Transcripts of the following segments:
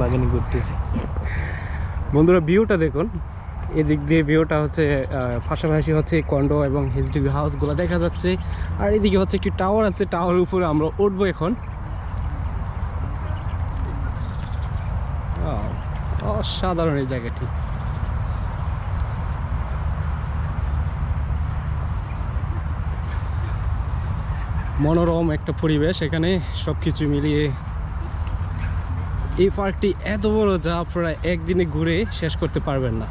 বাগানে ঘুরতেছি। বন্ধুরা, ভিউটা দেখুন। এদিক দিয়ে ভিউটা হচ্ছে পাশাপাশি হচ্ছে কন্ডো এবং এইচডিবি হাউসগুলো দেখা যাচ্ছে। আর এদিকে হচ্ছে একটি টাওয়ার আছে টাওয়ারের উপরে আমরা উঠবো এখন। অসাধারণ এই জায়গাটি। মনোরম একটা পরিবেশ এখানে সব কিছু মিলিয়ে এই পার্কটি এত বড় যা আপনারা একদিনে ঘুরে শেষ করতে পারবেন না।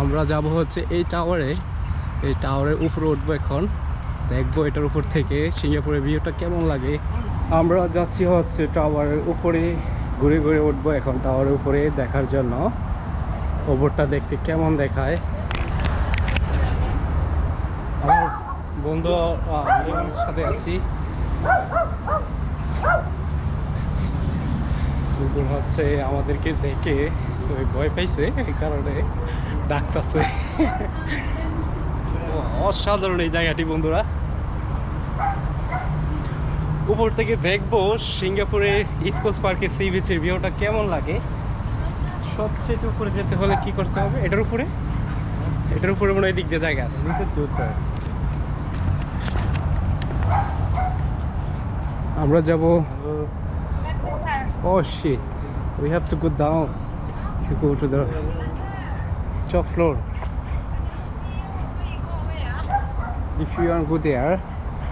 আমরা যাব হচ্ছে এই টাওয়ারে এই টাওয়ারের উপরে উঠবো এখন। দেখব এটার উপর থেকে সিঙ্গাপুরের ভিউটা কেমন লাগে। আমরা যাচ্ছি হচ্ছে টাওয়ারের উপরে। ঘুরে ঘুরে উঠবো এখন টাওয়ারের উপরে দেখার জন্য। ওপরটা দেখতে কেমন দেখায়। বন্ধু সাথে আছি। কুকুর হচ্ছে আমাদেরকে দেখে ভয় পাইছে, এই কারণে ডাকতেছে। অসাধারণ এই জায়গাটি, বন্ধুরা। উপর থেকে দেখব সিঙ্গাপুরের ইস্কোস পার্কের সি বিচের ভিউটা কেমন লাগে। সবচেয়ে উপরে যেতে হলে কি করতে হবে? এটার উপরে? এটার উপরে মনে হয় দিক দিয়ে জায়গা আছে নিচে তো উঠতে হয়। আমরা যাব ও, Oh shit. We have to go down to go to the top floor. If you want to go there,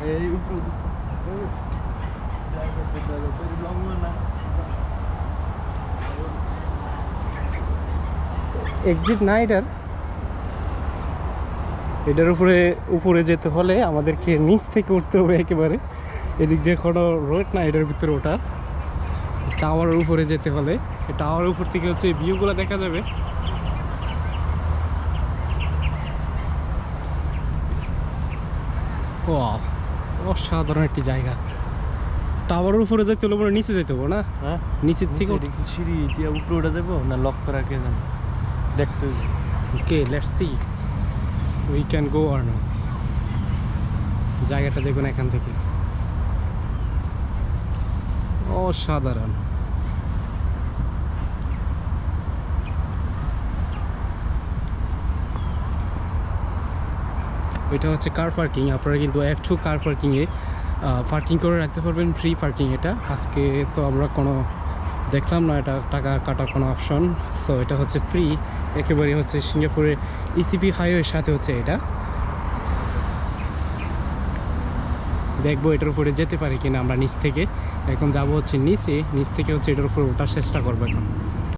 এই উপরে উঠতে- ও, জায়গা তো জায়গা, তো লম্বা না। exit না এটার এটার উপরে উপরে যেতে হলে আমাদেরকে নিচ থেকে উঠতে হবে একেবারে এদিক দিয়ে কোনো রোড না এটার ভিতরে ওঠার টাওয়ারের উপরে যেতে হলে। টাওয়ারের উপর থেকে হচ্ছে ভিউগুলো দেখা যাবে। ও অসাধারণ একটি জায়গা। টাওয়ারের উপরে যেতে হলে মনে নিচে যেতে হবে না? হ্যাঁ? নিচের থেকে সিঁড়ি দিয়ে উপরে উঠে যাব না লক করা কে জানে? দেখতে। Okay let's see we can go আর জায়গাটা দেখুন এখান থেকে। অসাধারণ। এটা হচ্ছে কার পার্কিং আপনারা কিন্তু একটু কার পার্কিংয়ে পার্কিং করে রাখতে পারবেন ফ্রি পার্কিং এটা। আজকে তো আমরা কোনো দেখলাম না এটা টাকা কাটার কোনো অপশন সো এটা হচ্ছে ফ্রি একেবারে হচ্ছে সিঙ্গাপুরের ইসিপি হাইওয়ের সাথে হচ্ছে এটা। দেখব এটার উপরে যেতে পারি কিনা আমরা নিচ থেকে। এখন যাব হচ্ছে নিচে, নিচ থেকে হচ্ছে এটার উপরে ওঠার চেষ্টা করব এখন।